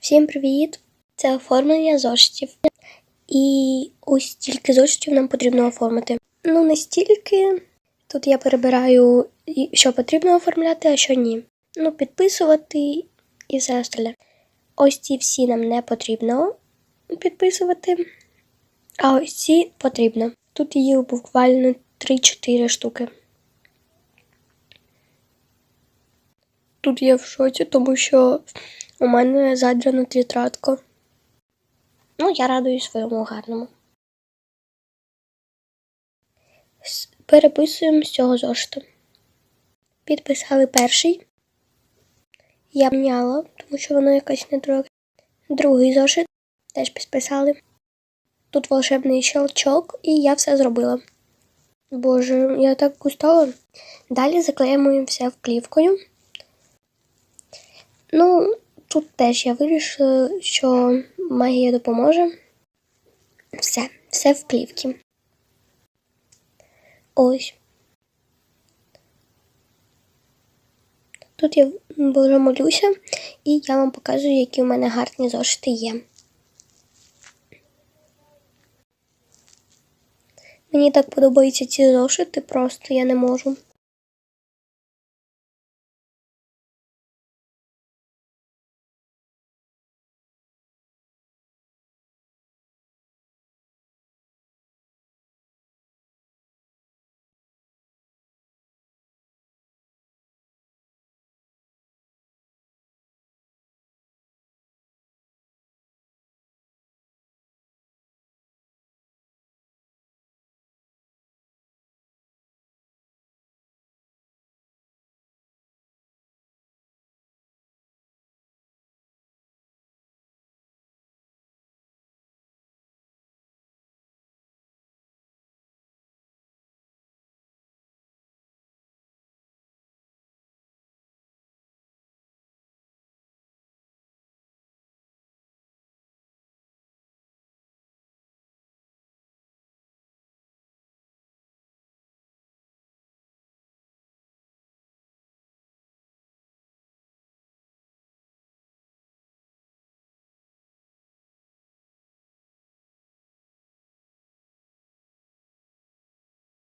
Всім привіт! Це оформлення зошитів. І ось стільки зошитів нам потрібно оформити. Ну, не стільки. Тут я перебираю, що потрібно оформляти, а що ні. Ну, підписувати і все остальне. Ось ці всі нам не потрібно підписувати, а ось ці потрібно. Тут їх буквально 3-4 штуки. Тут я в шоці, тому що у мене задрана тетрадка. Ну, я радуюсь своєму гарному. Переписуємо з цього зошиту. Підписали перший. Я міняла, тому що воно якось не друге. Другий зошит теж підписали. Тут волшебний щелчок, і я все зробила. Боже, я так устала. Далі заклеїмо все вклівкою. Ну, тут теж я вирішила, що магія допоможе. Все, все в плівці. Ось. Тут я вже молюся, і я вам покажу, які у мене гарні зошити є. Мені так подобаються ці зошити, просто я не можу.